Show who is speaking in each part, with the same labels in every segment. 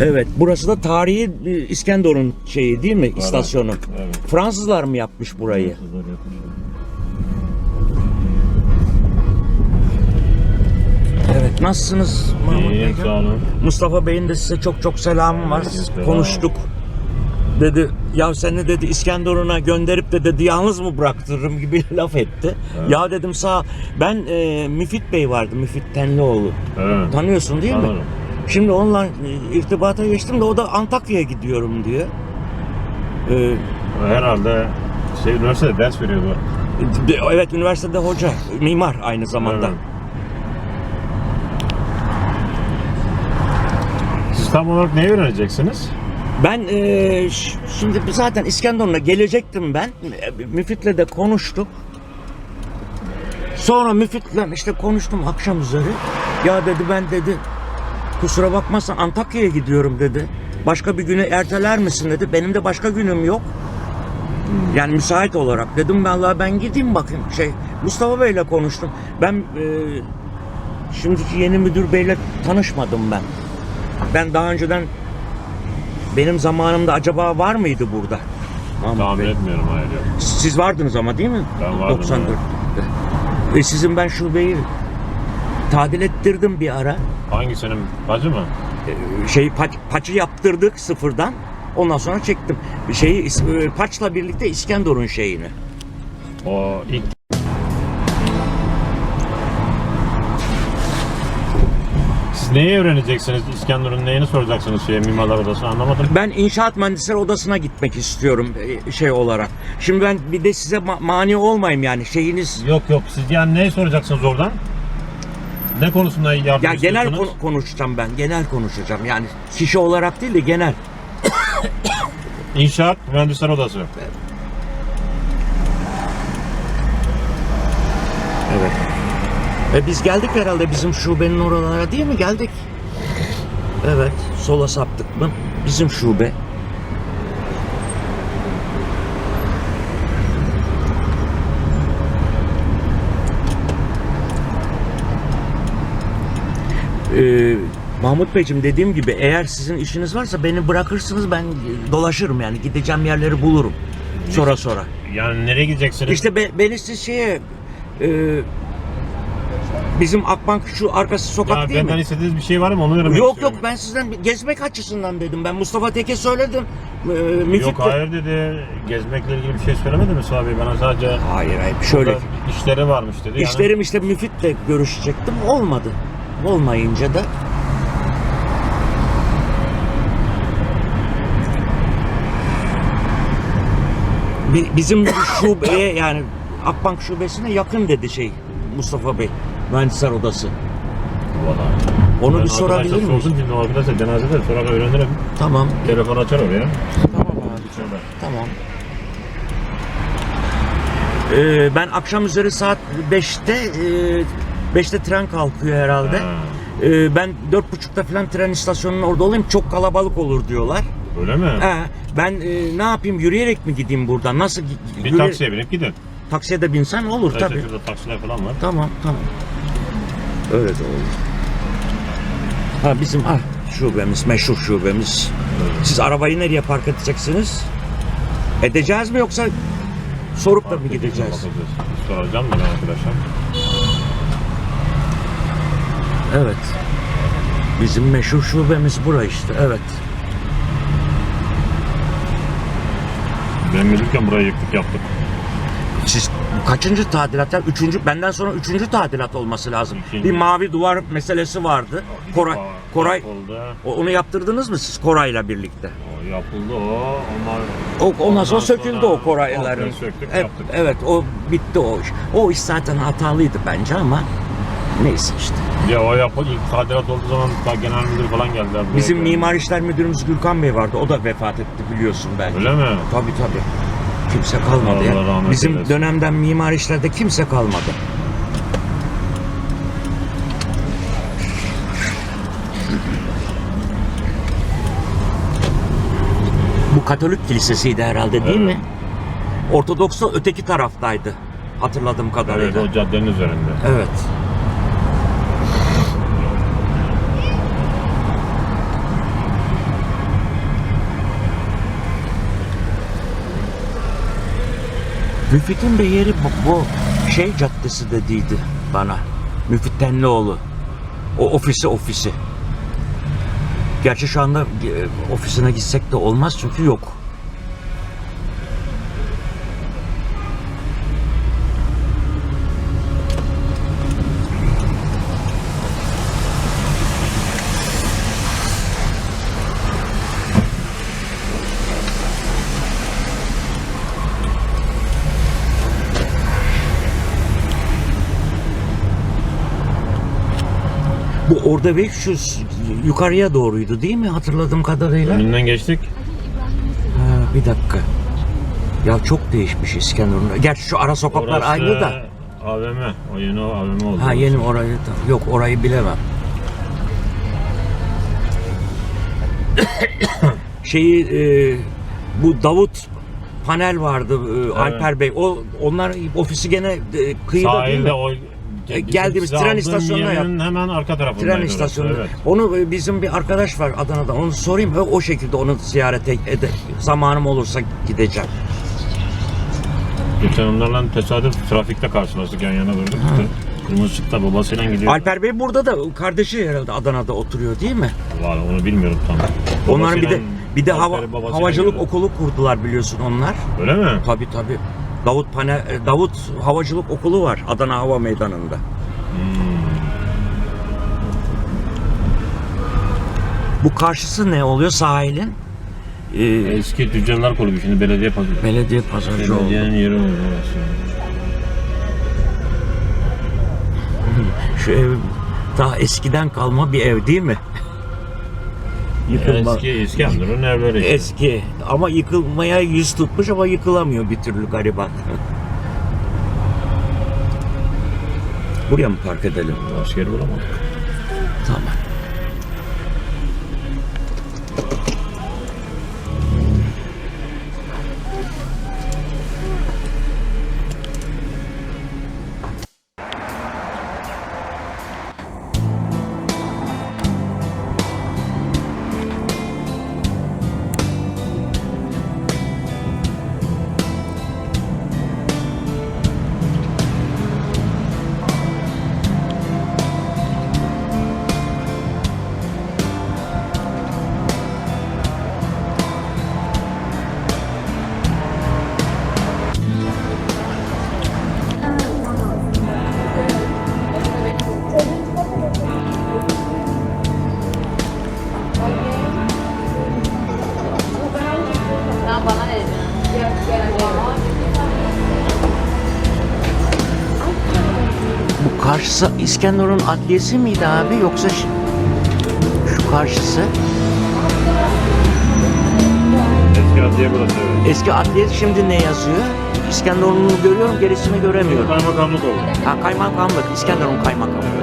Speaker 1: Evet, burası da tarihi e, İskenderun şeyi değil mi? İstasyonu.
Speaker 2: Evet.
Speaker 1: Fransızlar mı yapmış burayı?
Speaker 2: Yapmış.
Speaker 1: Evet, nasılsınız Mahmut
Speaker 2: İyiyim sağ olun.
Speaker 1: Mustafa Bey'in de size çok çok selamı var.
Speaker 2: Aleykümselam.
Speaker 1: Konuştuk. Dedi ya seni dedi İskenderun'a gönderip de dedi yalnız mı bıraktırırım gibi laf etti. Ya dedim sağ ben e, Müfit Bey vardı Müfit Tenlioğlu.
Speaker 2: Evet.
Speaker 1: Tanıyorsun değil mi? Şimdi onunla e, irtibata geçtim de o da Antakya'ya gidiyorum diyor. Ee,
Speaker 2: Herhalde şey üniversitede ders veriyordu.
Speaker 1: de- evet üniversitede hoca, mimar aynı zamanda.
Speaker 2: Evet. Siz tam olarak neyi öğreneceksiniz?
Speaker 1: Ben e, şimdi zaten İskenderun'a gelecektim ben. E, Müfit'le de konuştuk. Sonra Müfit'le işte konuştum akşam üzeri. Ya dedi ben dedi kusura bakmazsan Antakya'ya gidiyorum dedi. Başka bir güne erteler misin dedi. Benim de başka günüm yok. Yani müsait olarak dedim vallahi ben gideyim bakayım şey Mustafa Bey'le konuştum. Ben e, şimdiki yeni müdür beyle tanışmadım ben. Ben daha önceden benim zamanımda acaba var mıydı burada? Mahmut
Speaker 2: Tahmin
Speaker 1: Bey?
Speaker 2: etmiyorum hayır.
Speaker 1: Siz vardınız ama değil mi?
Speaker 2: Ben vardım,
Speaker 1: 94'te. E sizin ben şubeyi tadil ettirdim bir ara.
Speaker 2: Hangi senin bacı mı?
Speaker 1: E, Şey paç, paçı yaptırdık sıfırdan. Ondan sonra çektim. Şeyi is- e, paçla birlikte İskenderun şeyini.
Speaker 2: O ilk Siz neyi öğreneceksiniz? İskenderun neyini soracaksınız şeye mimarlar odasına anlamadım.
Speaker 1: Ben inşaat mühendisleri odasına gitmek istiyorum e, şey olarak. Şimdi ben bir de size ma- mani olmayayım yani şeyiniz
Speaker 2: Yok yok siz yani neyi soracaksınız oradan? Ne konusunda yardım
Speaker 1: ya genel
Speaker 2: istiyorsunuz?
Speaker 1: konu- konuşacağım ben. Genel konuşacağım. Yani kişi olarak değil de genel.
Speaker 2: İnşaat mühendisler odası.
Speaker 1: Evet. E biz geldik herhalde bizim şubenin oralara değil mi? Geldik. Evet. Sola saptık mı? Bizim şube. Ee, Mahmut Beyciğim dediğim gibi eğer sizin işiniz varsa beni bırakırsınız ben dolaşırım yani gideceğim yerleri bulurum. Sonra sonra.
Speaker 2: Yani nereye gideceksiniz?
Speaker 1: İşte be, beni siz şeye e, bizim Akbank şu arkası sokak
Speaker 2: ya
Speaker 1: değil
Speaker 2: benden
Speaker 1: mi?
Speaker 2: istediğiniz bir şey var mı onu öğrenmek
Speaker 1: Yok yok
Speaker 2: istiyorum.
Speaker 1: ben sizden gezmek açısından dedim. Ben Mustafa Tek'e söyledim. E, Müfit
Speaker 2: Yok
Speaker 1: de-
Speaker 2: hayır dedi. Gezmekle ilgili bir şey söylemedi mi Suha Bey? Bana sadece
Speaker 1: Hayır hayır şöyle.
Speaker 2: burada işleri varmış dedi. Yani
Speaker 1: İşlerim işte Müfit'le görüşecektim. Olmadı. Olmayınca da Bi- bizim şubeye yani Akbank şubesine yakın dedi şey Mustafa Bey. Mühendisler odası.
Speaker 2: Vallahi.
Speaker 1: Onu bir sorabilir miyim?
Speaker 2: Sordum şimdi arkadaşlar cenazede sonra öğrenirim.
Speaker 1: Tamam.
Speaker 2: Telefon açar oraya.
Speaker 1: Tamam abi.
Speaker 2: İçeride.
Speaker 1: Tamam. Ee, ben akşam üzeri saat 5'te e, 5'te tren kalkıyor herhalde.
Speaker 2: Ha,
Speaker 1: Ee, ben 4.30'da falan tren istasyonunun orada olayım. Çok kalabalık olur diyorlar.
Speaker 2: öyle mi?
Speaker 1: He, ben e, ne yapayım yürüyerek mi gideyim buradan? Nasıl gi-
Speaker 2: Bir
Speaker 1: yürü-
Speaker 2: taksiye binip gidin.
Speaker 1: taksiye de binsen olur
Speaker 2: Evet,
Speaker 1: tabii.
Speaker 2: Şurada taksiler falan var.
Speaker 1: Tamam tamam. Öyle de olur. Ha bizim ah şubemiz meşhur şubemiz. Siz arabayı nereye park edeceksiniz? Edeceğiz mi yoksa sorup da mı gideceğiz?
Speaker 2: Bakacağız. Soracağım ben arkadaşlar.
Speaker 1: Evet. Bizim meşhur şubemiz bura işte. Evet.
Speaker 2: Ben müdürken burayı yıktık yaptık.
Speaker 1: Siz kaçıncı tadilat? ya? Üçüncü, benden sonra üçüncü tadilat olması lazım.
Speaker 2: İkinci.
Speaker 1: Bir mavi duvar meselesi vardı. Koray, Koray,
Speaker 2: Yapıldı.
Speaker 1: o- onu yaptırdınız mı siz Koray'la birlikte?
Speaker 2: O yapıldı o ama
Speaker 1: O, ondan sonra söküldü o Korayların.
Speaker 2: komple söktük,
Speaker 1: Evet,
Speaker 2: yaptık.
Speaker 1: evet, o bitti o iş. O iş zaten hatalıydı bence ama neyse işte.
Speaker 2: Ya o yapı ilk tadilat olduğu zaman daha genel müdür falan geldiler. buraya
Speaker 1: Bizim
Speaker 2: geldi.
Speaker 1: mimar işler müdürümüz Gürkan Bey vardı. O da vefat etti biliyorsun belki.
Speaker 2: Öyle mi?
Speaker 1: Tabii tabii. Kimse kalmadı ya.
Speaker 2: Allah rahmet
Speaker 1: Bizim
Speaker 2: eylesin.
Speaker 1: dönemden mimar işlerde kimse kalmadı. Bu Katolik kilisesiydi herhalde değil
Speaker 2: Evet.
Speaker 1: mi? Ortodoks da öteki taraftaydı. Hatırladığım
Speaker 2: Evet
Speaker 1: kadarıyla.
Speaker 2: o caddenin üzerinde.
Speaker 1: Evet. Müfit'in de yeri bu, bu şey caddesi dediydi bana. Müfit Tenlioğlu. O ofisi ofisi. Gerçi şu anda e, ofisine gitsek de olmaz çünkü yok. Bu orada ve şu s- yukarıya doğruydu değil mi hatırladığım kadarıyla?
Speaker 2: Önünden geçtik.
Speaker 1: Ha, bir dakika. Ya çok değişmiş İskenderun. Gerçi şu ara sokaklar
Speaker 2: Orası
Speaker 1: aynı da.
Speaker 2: AVM. O yeni o AVM oldu.
Speaker 1: Ha yeni orayı da. Yok orayı bilemem. Şeyi e, bu Davut panel vardı e, Alper Bey. O onlar ofisi gene e, kıyıda değil mi?
Speaker 2: Sahilde o
Speaker 1: E, geldiğimiz
Speaker 2: size
Speaker 1: tren
Speaker 2: aldığım
Speaker 1: istasyonuna
Speaker 2: yerin hemen arka tarafındaydı.
Speaker 1: Tren istasyonu.
Speaker 2: Evet.
Speaker 1: Onu e, bizim bir arkadaş var Adana'da. Onu sorayım. O, o şekilde onu ziyarete ede, zamanım olursa gideceğim.
Speaker 2: Geçen onlarla tesadüf trafikte karşılaştık yan yana durduk. Kırmızı ışıkta babasıyla gidiyor.
Speaker 1: Alper Bey burada da kardeşi herhalde Adana'da oturuyor değil mi?
Speaker 2: Var onu bilmiyorum tam.
Speaker 1: Onların bir de
Speaker 2: Babasıyla-
Speaker 1: bir de hava,
Speaker 2: Alper'in babasıyla
Speaker 1: havacılık
Speaker 2: gidiyor.
Speaker 1: okulu kurdular biliyorsun onlar.
Speaker 2: Öyle mi?
Speaker 1: Tabi tabi. Davut Pane e, Davut Havacılık Okulu var Adana Hava Meydanı'nda. Bu karşısı ne oluyor sahilin? Ee,
Speaker 2: Eski tüccarlar kulübü şimdi belediye pazarı.
Speaker 1: belediye pazarcı oldu.
Speaker 2: Belediyenin yeri oldu orası.
Speaker 1: Şu ev daha eskiden kalma bir ev değil mi? Yıkılma.
Speaker 2: Eski eski Andır'ın evleri işte.
Speaker 1: Eski ama yıkılmaya yüz tutmuş ama yıkılamıyor bir türlü gariban. Buraya mı park edelim?
Speaker 2: Başka yeri bulamadık.
Speaker 1: İskenderun Adliyesi miydi abi yoksa ş- şu karşısı?
Speaker 2: Eski adliye burası evet.
Speaker 1: Eski adliye şimdi ne yazıyor? İskenderun'u görüyorum gerisini göremiyorum.
Speaker 2: Kaymakamlık oldu.
Speaker 1: Ha kaymakamlık, İskenderun kaymakamlığı.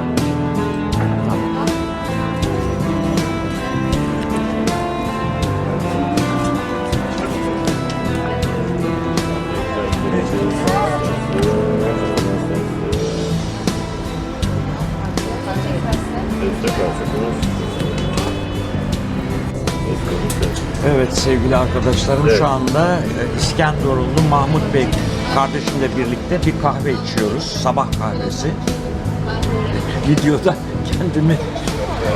Speaker 1: Evet sevgili arkadaşlarım
Speaker 2: Evet.
Speaker 1: şu anda e, İskenderunlu Mahmut Bey kardeşimle birlikte bir kahve içiyoruz. Sabah kahvesi. Videoda kendimi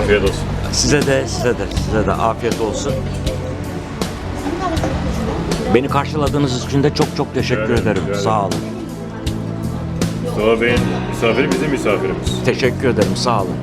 Speaker 2: Afiyet olsun.
Speaker 1: size de size de size de afiyet olsun. Beni karşıladığınız için de çok çok teşekkür
Speaker 2: Rica ederim, ederim.
Speaker 1: Sağ olun.
Speaker 2: Mustafa Bey'in misafiri bizim misafirimiz.
Speaker 1: Teşekkür ederim. Sağ olun.